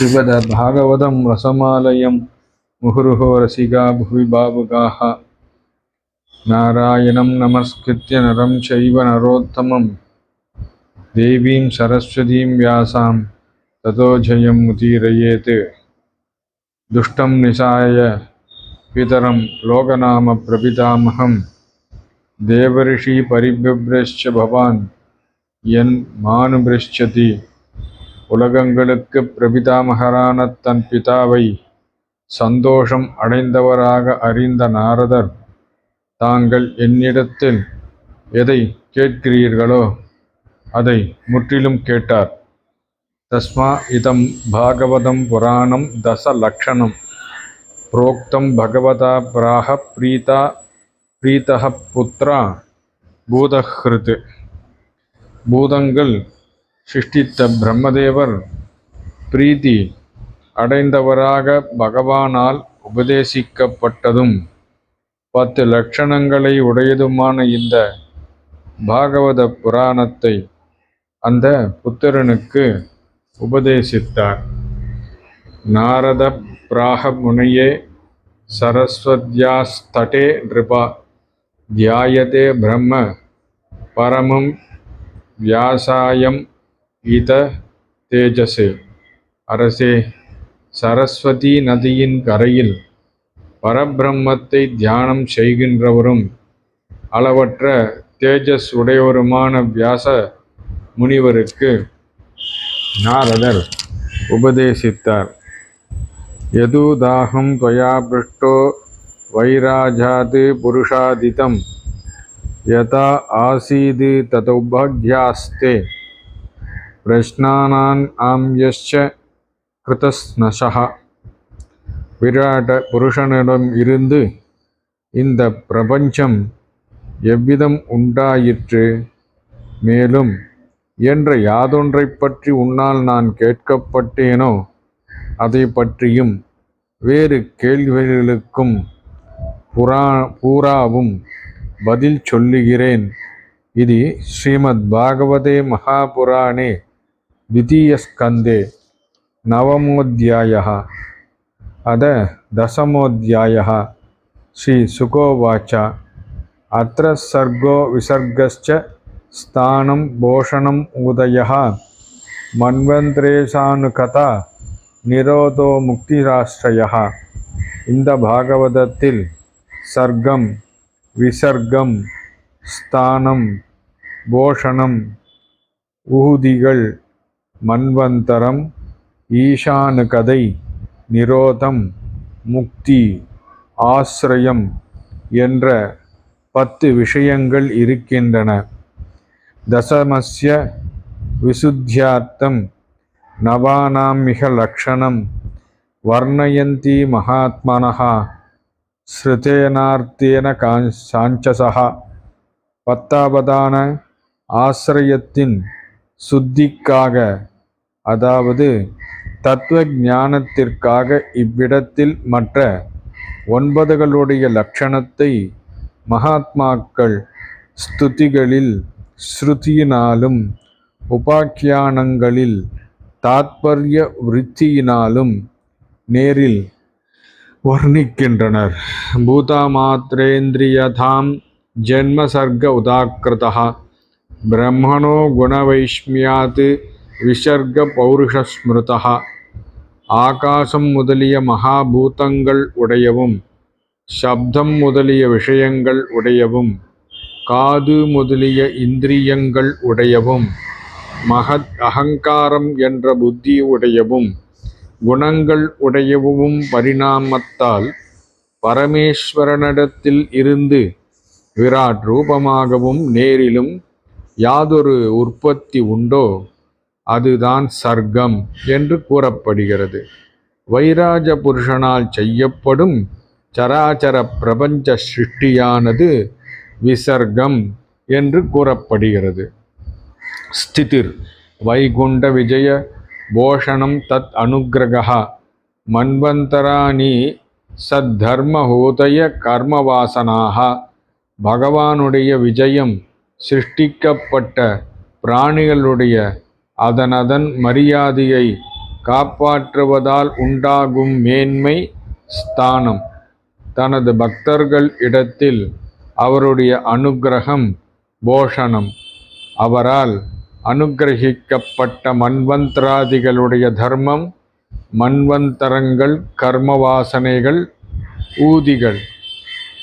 श्रीमद्भागवतं रसमालयं मुहुरुः रसिका भुवि भावुकाः नारायणं नमस्कृत्य नरं चैव नरोत्तमं देवीं सरस्वतीं व्यासां ततो जयम् उदीरयेत् दुष्टं निसाय पितरं लोकनामप्रपितामहं देवर्षिपरिबिभ्रश्च भवान् यन् मानुभृश्चति உலகங்களுக்கு பிரபிதாமகரான தன் பிதாவை சந்தோஷம் அடைந்தவராக அறிந்த நாரதர் தாங்கள் என்னிடத்தில் எதை கேட்கிறீர்களோ அதை முற்றிலும் கேட்டார். தஸ்மா இதம் பாகவதம் புராணம் தச லக்ஷணம் புரோக்தம் பகவதா பிராக பிரீதா பிரீதः புத்ரா பூதஹிருத். பூதங்கள் சிருஷ்டித்த பிரம்மதேவர் பிரீதி அடைந்தவராக பகவானால் உபதேசிக்கப்பட்டதும் பத்து லட்சணங்களை உடையதுமான இந்த பாகவத புராணத்தை அந்த புத்திரனுக்கு உபதேசித்தார். நாரத பிராக முனையே சரஸ்வத்யாஸ்தடே நிருபா தியாயதே பிரம்ம பரமம் வியாசாயம் இத தேஜசே. அரசே சரஸ்வதி நதியின் கரையில் பரபிரம்மத்தை தியானம் செய்கின்றவரும் அளவற்ற தேஜஸ் உடையவருமான வியாச முனிவருக்கு நாரதர் உபதேசித்தார். யதுதாகம் துவயா பிருஷ்டோ வைராஜாது புருஷாதிதம் யதா ஆசீது ததௌபாகியாஸ்தே. प्रश्नानान् आम्यश्च கிருதஸ்னஷா விராட புருஷனிடம் இருந்து இந்த பிரபஞ்சம் எவ்விதம் உண்டாயிற்று மேலும் என்ற யாதொன்றைப் பற்றி உன்னால் நான் கேட்கப்பட்டேனோ அதை பற்றியும் வேறு கேள்விகளுக்கும் புரா பூராவும் பதில் சொல்லுகிறேன் இது ஸ்ரீமத் பாகவதே மகாபுராணே द्वितीयस्कन्धे नवमोऽध्यायः अद दशमोऽध्यायः श्रीसुकोवाच अत्र सर्गो विसर्गश्च स्थानं भूषणम् उदयः மன்வந்திரேசானுகதா நிரோதோ முக்திராஷ்டிரய இந்த பாகவதத்தில் சர்க்கம் விசர்க்கம் ஸ்தானம் போஷணம் ஊதிகள் மன்வந்தரம் ஈசானுகதை நிரோதம் முக்தி ஆசிரயம் என்ற பத்து விஷயங்கள் இருக்கின்றன. தசமஸ்ய விசுத்தியார்த்தம் நவானாமிக லக்ஷணம் வர்ணயந்தி மகாத்மனः ஸ்ருதேனார்த்தேன கா சாஞ்சசா பத்தாவதான ஆசிரயத்தின் சுத்திக்காக அதாவது தத்துவ ஞானத்திற்காக இவ்விடத்தில் மற்ற ஒன்பதுகளுடைய லட்சணத்தை மகாத்மாக்கள் ஸ்துதிகளில் ஸ்ருதியினாலும் உபாக்கியானங்களில் தாத்பரிய விருத்தியினாலும் நேரில் வர்ணிக்கின்றனர். பூதமாத்திரேந்திரியதாம் ஜென்மசர்க உதாக்கிருதா பிரம்மணோ குணவைஷ்மியாத் விசர்க பௌருஷஸ்மிருதா ஆகாசம் முதலிய மகாபூதங்கள் உடையவும் சப்தம் முதலிய விஷயங்கள் உடையவும் காது முதலிய இந்திரியங்கள் உடையவும் மகத் அகங்காரம் என்ற புத்தி உடையவும் குணங்கள் உடையவும் பரிணாமத்தால் பரமேஸ்வரனிடத்தில் இருந்து விராட் ரூபமாகவும் நேரிலும் யாதொரு உற்பத்தி உண்டோ? அதுதான் சர்க்கம் என்று கூறப்படுகிறது. வைராஜ புருஷனால் செய்யப்படும் சராச்சர பிரபஞ்ச சிருஷ்டியானது விசர்க்கம் என்று கூறப்படுகிறது. ஸ்திதிர் வைகுண்ட விஜய போஷணம் தத் அனுகிரகா மன்வந்தராணி சத்தர்மஹோதய கர்மவாசனாக பகவானுடைய விஜயம் சிருஷ்டிக்கப்பட்ட பிராணிகளுடைய அதனதன் மரியாதையை காப்பாற்றுவதால் உண்டாகும் மேன்மை ஸ்தானம். தனது பக்தர்கள் இடத்தில் அவருடைய அனுக்கிரகம் போஷணம். அவரால் அனுக்கிரகிக்கப்பட்ட மன்வந்தராதிகளுடைய தர்மம் மன்வந்தரங்கள் கர்ம வாசனைகள் ஊதிகள்.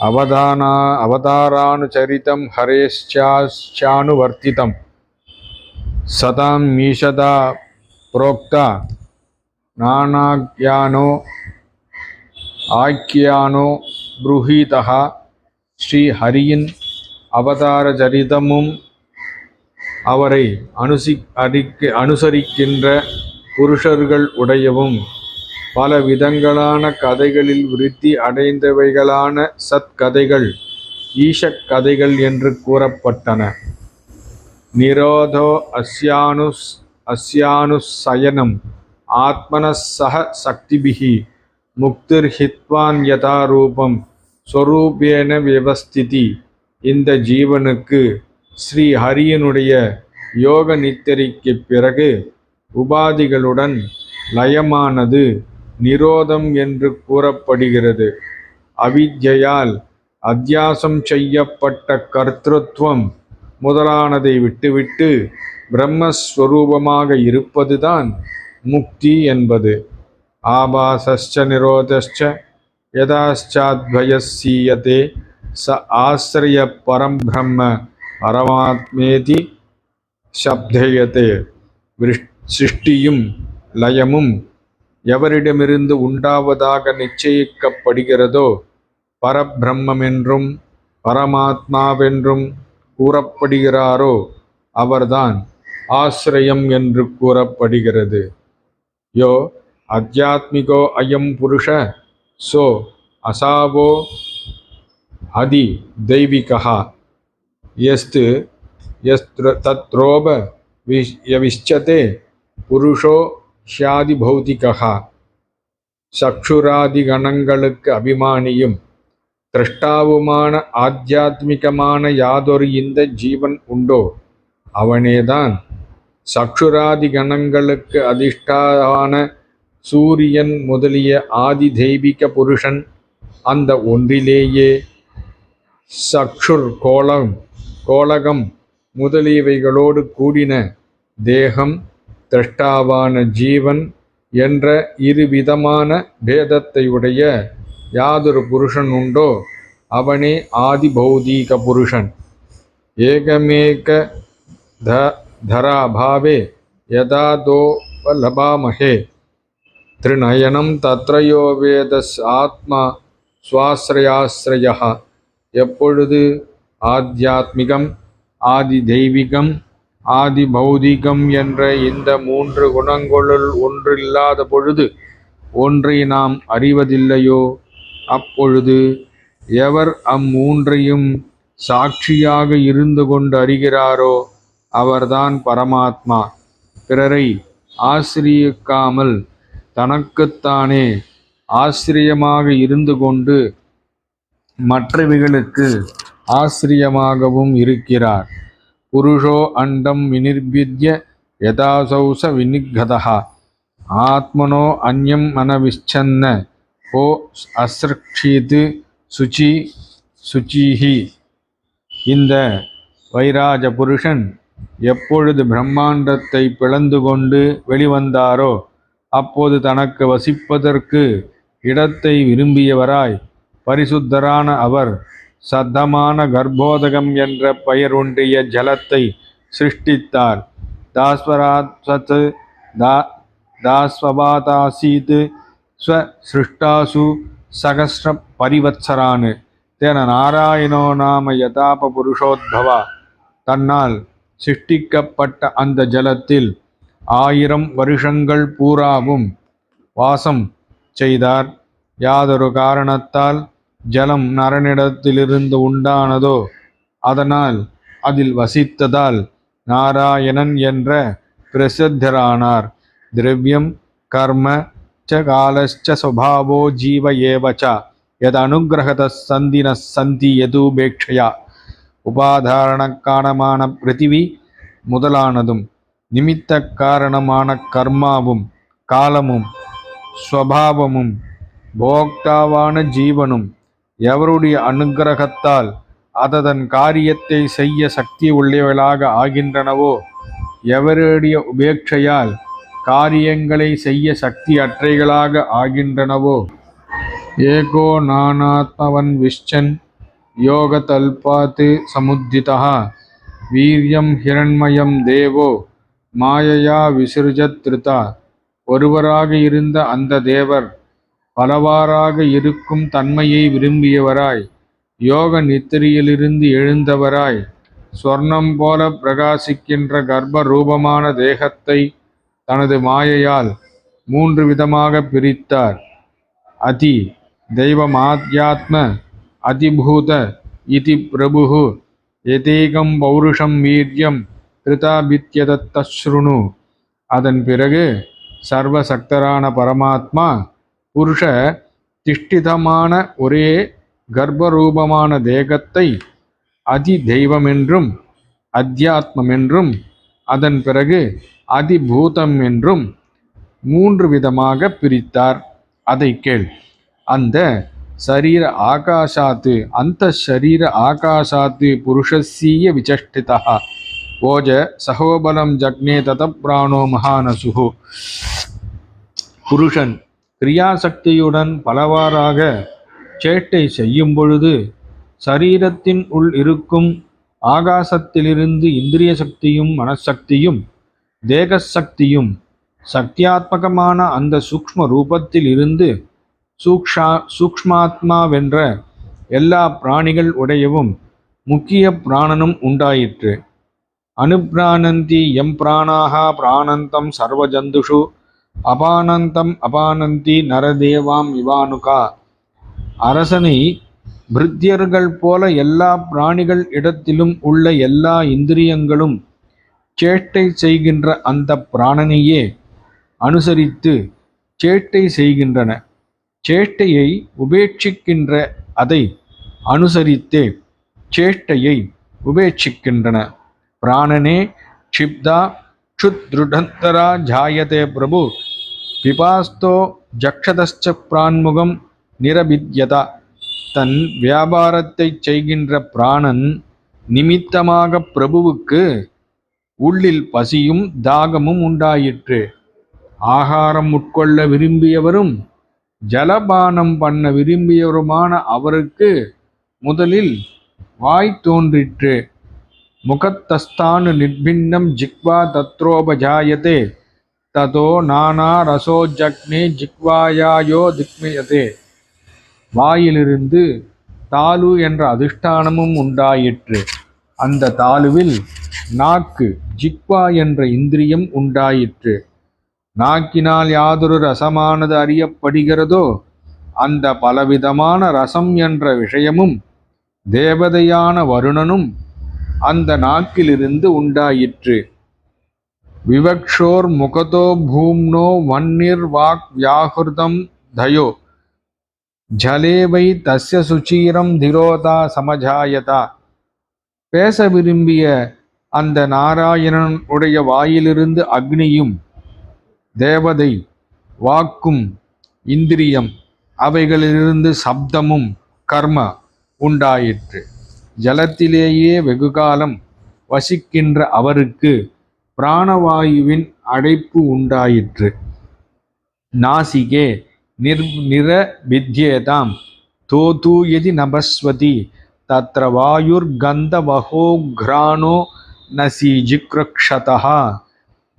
அவதானா அவதாரானுச்சரிதம் ஹரேஷ்சானுவர்த்திதம் சதாம் மீஷதா புரோக்தா நானாக்யானோ ஆக்கியானோ புருஹீதா ஸ்ரீ ஹரியின் அவதார சரிதமும் அவரை அனுசி அடிக்க அனுசரிக்கின்ற புருஷர்கள் உடையவும் பல விதங்களான கதைகளில் விருத்தி அடைந்தவைகளான சத்கதைகள் ஈஷக் கதைகள் என்று கூறப்பட்டன. நிரோதோ அஸ்யானுஸ் அஸ்யானுசயனம். ஆத்மனசக சக்திபிகி முக்திர்ஹித்வான் யதா ரூபம் ஸ்வரூபேன விவஸ்திதி. இந்த ஜீவனுக்கு ஸ்ரீ ஹரியனுடைய யோக நித்திரைக்கு பிறகு உபாதிகளுடன் லயமானது நிரோதம் என்று கூறப்படுகிறது. அவித்யால் அத்தியாசம் செய்யப்பட்ட கர்த்திருவம் முதலானதை விட்டுவிட்டு பிரம்மஸ்வரூபமாக இருப்பதுதான் முக்தி என்பது. ஆபாசஸ்ச நிரோதஸ்ச யதாச்சாத்வயசீயதே ச ஆசிரிய பரம் பிரம்ம பரமாத்மேதி சப்தயத்தே சிருஷ்டியும் லயமும் எவரிடமிருந்து உண்டாவதாக நிச்சயிக்கப்படுகிறதோ பரபிரம்மென்றும் பரமாத்மாவென்றும் கூறப்படுகிறாரோ அவர்தான் ஆசிரியம் என்று கூறப்படுகிறது. யோ அத்தியாத்மிகோ அயம் புருஷ சோ அசாவோ அதி தெய்விகா எஸ்து எஸ்த்ர தத்ரோப விஷ் யவிஷ்யதே புருஷோ ஷியாதி பௌதிகா சக்ஷுராதிகணங்களுக்கு அபிமானியும் திரஷ்டாவுமான ஆத்தியாத்மிகமான யாதொரு இந்த ஜீவன் உண்டோ? அவனேதான் சக்ஷுராதி கணங்களுக்கு அதிஷ்டான சூரியன் முதலிய ஆதி தெய்வீக புருஷன். அந்த ஒன்றிலேயே சக்ஷுர் கோலம் கோலகம் முதலியவைகளோடு கூடின தேகம் திரஷ்டாவான ஜீவன் என்ற இருவிதமான பேதத்தை உடைய யாதொரு புருஷன் உண்டோ அவனே ஆதி பௌதீக புருஷன். ஏகமேக த தராபாவே யதாதோபலபாமகே. திருநயனம் தத்ரயோ வேதஸ் ஆத்மா சுவாசிரயாசிரய எப்பொழுது? ஆத்தியாத்மிகம் ஆதி தெய்வீகம் ஆதி பௌதிகம் என்ற இந்த மூன்று குணங்களுள் ஒன்றில்லாத பொழுது ஒன்றை நாம் அறிவதில்லையோ? அப்பொழுது எவர் அம்மூன்றையும் சாட்சியாக இருந்து கொண்டு அறிகிறாரோ அவர்தான் பரமாத்மா. பிறரை ஆசிரியிக்காமல் தனக்குத்தானே ஆசிரியமாக இருந்து கொண்டு மற்றவைகளுக்கு ஆசிரியமாகவும் இருக்கிறார். புருஷோ அண்டம் வினிர்பித்ய யதாசௌச வினிகதா ஆத்மனோ அந்யம் மனவிச்சன்ன ஓ அஸ்ரக்ஷித் சுச்சி சுச்சிஹி. இந்த வைராஜ புருஷன் எப்பொழுது பிரம்மாண்டத்தை பிளந்து கொண்டு வெளிவந்தாரோ அப்போது தனக்கு வசிப்பதற்கு இடத்தை விரும்பியவராய் பரிசுத்தரான அவர் சத்தமான கர்ப்போதகம் என்ற பெயர் ஒன்றிய ஜலத்தை சிருஷ்டித்தார். தாஸ்வராத் சத் தா தாஸ்வபாதாசீத் ஸ்வசிருஷ்டாசு சகசிர சகஸ்ர பரிவத்சரான் தேன நாராயணோ நாம யதாப புருஷோத்பவா. தன்னால் சிருஷ்டிக்கப்பட்ட அந்த ஜலத்தில் ஆயிரம் வருஷங்கள் பூராவும் வாசம் செய்தார். யாதொரு காரணத்தால் ஜலம் நரனிடத்திலிருந்து உண்டானதோ அதனால் அதில் வசித்ததால் நாராயணன் என்ற பிரசித்தரானார். திரவியம் கர்ம காலச்ச சுபாவோ ஜீவ ஏவச்ச ச சந்தின சந்தி எதுபேட்சையா உபாதாரண காரணமான பிருத்திவி முதலானதும் நிமித்த காரணமான கர்மாவும் காலமும் ஸ்வபாவமும் போக்தாவான ஜீவனும் எவருடைய அனுகிரகத்தால் அததன் காரியத்தை செய்ய சக்தி உள்ளவர்களாக ஆகின்றனவோ எவருடைய உபேட்சையால் காரியங்களை செய்ய சக்தி அற்றைகளாக ஆகின்றனவோ? ஏகோ நானாத்மவன் விஷ்சன் யோகதல்பாத் சமுத்திதா. வீரியம் ஹிரண்மயம் தேவோ மாயையா விசிருஜத்ருதா ஒருவராக இருந்த அந்த தேவர் பலவாறாக இருக்கும் தன்மையை விரும்பியவராய் யோக நித்திரையிலிருந்து எழுந்தவராய் சொர்ணம் போல பிரகாசிக்கின்ற கர்ப்ப ரூபமான தேகத்தை தனது மாயையால் மூன்று விதமாக பிரித்தார். அதி தெய்வமாத்யாத்ம அதிபூத இதி பிரபு எதேகம் பௌருஷம் வீரியம் கிருதாபித்யதத்தஸ்ருணு அதன் பிறகு சர்வசக்தரான பரமாத்மா புருஷ திஷ்டிதமான ஒரே கர்ப்பரூபமான தேகத்தை அதி தெய்வமென்றும் அத்தியாத்மமென்றும் அதன் பிறகு அதிபூதம் என்றும் மூன்று விதமாக பிரித்தார். அதை கேள். அந்த சரீர ஆகாஷாத்து அந்த ஷரீர ஆகாஷாத்து புருஷஸ்ய விசஷ்டிதா ஓஜ சகோபலம் ஜக்னே தத பிராணோ மகானசுகு புருஷன் கிரியாசக்தியுடன் பலவாறாக சேட்டை செய்யும் பொழுது சரீரத்தின் உள் இருக்கும் ஆகாசத்திலிருந்து இந்திரிய சக்தியும் மனசக்தியும் தேகசக்தியும் சக்தியாத்மகமான அந்த சூக்ஷ்ம ரூபத்தில் இருந்து சூக்ஷா சூக்ஷ்மாத்மாவென்ற எல்லா பிராணிகள் உடையவும் முக்கிய பிராணனும் உண்டாயிற்று. அனுப்பிராணந்தி எம் பிராணாக பிராணந்தம் சர்வஜந்துஷு அபானந்தம் அபானந்தி நரதேவாம் இவானுகா. அரசனை பிருத்தியர்கள் போல எல்லா பிராணிகள் இடத்திலும் உள்ள எல்லா இந்திரியங்களும் சேட்டை செய்கின்ற அந்த பிராணனையே அனுசரித்து சேட்டை செய்கின்றன. சேட்டையை உபேட்சிக்கின்ற அதை அனுசரித்தே சேட்டையை உபேட்சிக்கின்றன. பிராணனே க்ஷிப்தா க்ஷுத்ருடந்தரா ஜாயதே பிரபு பிபாஸ்தோ ஜக்ஷதச்ச பிரான்முகம் நிரபித்யதா. தன் வியாபாரத்தைச் செய்கின்ற பிராணன் நிமித்தமாக பிரபுவுக்கு உள்ளில் பசியும் தாகமும் உண்டாயிற்று. ஆகாரம் உட்கொள்ள விரும்பியவரும் ஜலபானம் பண்ண விரும்பியவருமான அவருக்கு முதலில் வாய் தோன்றிற்று. முகத்தஸ்தானு நிர்பின்னம் ஜிக்வா தத்ரோபஜாயதே ததோ நானா ரசோ ஜக்னே ஜிக்வாயாயோ திக்மயதே. வாயிலிருந்து தாலு என்ற அதிஷ்டானமும் உண்டாயிற்று. அந்த தாளுவில் நாக்கு ஜிக்வா என்ற இந்திரியம் உண்டாயிற்று. நாக்கினால் யாதொரு ரசமானது அறியப்படுகிறதோ அந்த பலவிதமான ரசம் என்ற விஷயமும் தேவதையான வருணனும் அந்த நாக்கிலிருந்து உண்டாயிற்று. விவக்ஷோர் முகதோ பூம்னோ வன்னிர் வாக் வியாகுர்தம் தயோ ஜலே வை தஸ்ய சுச்சீரம் திரோதா சமஜாயதா. பேச விரும்பிய அந்த நாராயணன் உடைய வாயிலிருந்து அக்னியும் தேவதை வாக்கும் இந்திரியம் அவைகளிலிருந்து சப்தமும் கர்ம உண்டாயிற்று. ஜலத்திலேயே வெகுகாலம் வசிக்கின்ற அவருக்கு பிராணவாயுவின் அடைப்பு உண்டாயிற்று. நாசிகே நிர் நிரபித்யேதாம் தோது எதி நபஸ்வதி தத்ர வாயுர்கந்தவஹோக்ரானோ நசி ஜிக்ரக்ஷதா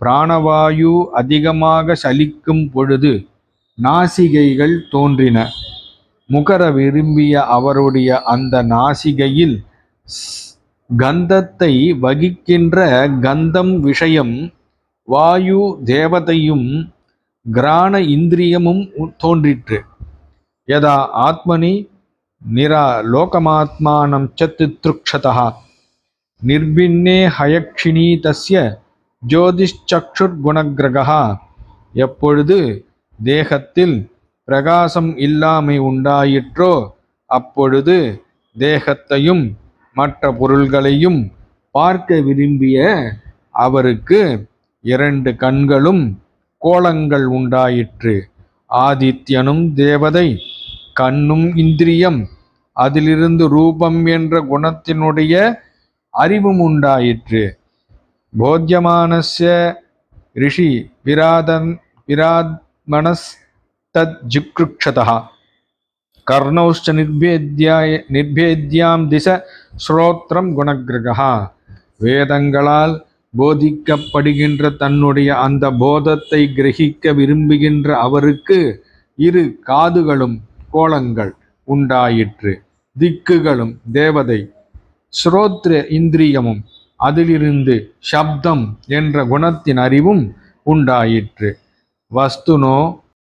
பிராணவாயு அதிகமாக சலிக்கும் பொழுது நாசிகைகள் தோன்றின. முகர விரும்பிய அவருடைய அந்த நாசிகையில் ஸ்- கந்தத்தை வகிக்கின்ற கந்தம் விஷயம் வாயு தேவதையும் கிராண இந்திரியமும் உ- தோன்றிற்று. யதா ஆத்மனி நிரா லோகமாத்மானம் ச தித்ருக்ஷதா நிர்பின்னே ஹயக்ஷிணி தஸ்ய ஜோதிஷ்சக்ஷுர்குணகிரகா எப்பொழுது தேகத்தில் பிரகாசம் இல்லாமை உண்டாயிற்றோ அப்பொழுது தேகத்தையும் மற்ற பொருள்களையும் பார்க்க விரும்பிய அவருக்கு இரண்டு கண்களும் கோலங்கள் உண்டாயிற்று. ஆதித்யனும் தேவதை கண்ணும் இந்திரியம் அதிலிருந்து ரூபம் என்ற குணத்தினுடைய அறிவும் உண்டாயிற்று. போத்தியமானஸ்ய ரிஷி விராதன் விராத்மனஸ்தஜிக்ருக்ஷதா கர்ணௌஷ்ட நிர்பேத்யாய நிர்பேத்யாம் திச ஸ்ரோத்ரம் குணகிரகா. வேதங்களால் போதிக்கப்படுகின்ற தன்னுடைய அந்த போதத்தை கிரகிக்க விரும்புகின்ற அவருக்கு இரு காதுகளும் கோலங்கள் உண்டாயிற்று. திக்குகளும் தேவதை ஸ்ரோத்ர இந்திரியமும் அதிலிருந்து சப்தம் என்ற குணத்தின் அறிவும் உண்டாயிற்று. வஸ்துனோ